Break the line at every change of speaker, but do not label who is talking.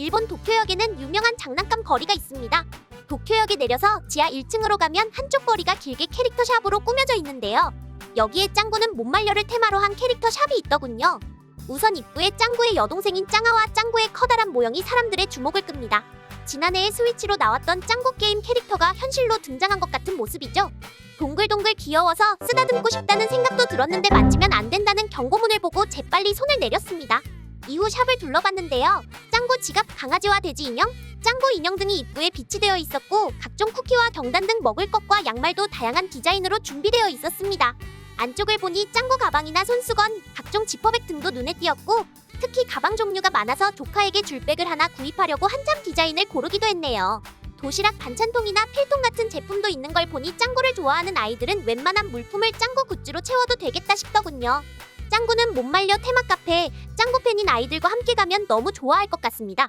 일본 도쿄역에는 유명한 장난감 거리가 있습니다. 도쿄역에 내려서 지하 1층으로 가면 한쪽 거리가 길게 캐릭터 샵으로 꾸며져 있는데요. 여기에 짱구는 못말려를 테마로 한 캐릭터 샵이 있더군요. 우선 입구에 짱구의 여동생인 짱아와 짱구의 커다란 모형이 사람들의 주목을 끕니다. 지난해에 스위치로 나왔던 짱구 게임 캐릭터가 현실로 등장한 것 같은 모습이죠. 동글동글 귀여워서 쓰다듬고 싶다는 생각도 들었는데 만지면 안 된다는 경고문을 보고 재빨리 손을 내렸습니다. 이후 샵을 둘러봤는데요. 짱구 지갑, 강아지와 돼지 인형, 짱구 인형 등이 입구에 비치되어 있었고 각종 쿠키와 경단 등 먹을 것과 양말도 다양한 디자인으로 준비되어 있었습니다. 안쪽을 보니 짱구 가방이나 손수건, 각종 지퍼백 등도 눈에 띄었고 특히 가방 종류가 많아서 조카에게 줄 백을 하나 구입하려고 한참 디자인을 고르기도 했네요. 도시락 반찬통이나 필통 같은 제품도 있는 걸 보니 짱구를 좋아하는 아이들은 웬만한 물품을 짱구 굿즈로 채워도 되겠다 싶더군요. 짱구는 못 말려 테마 카페, 짱구 팬인 아이들과 함께 가면 너무 좋아할 것 같습니다.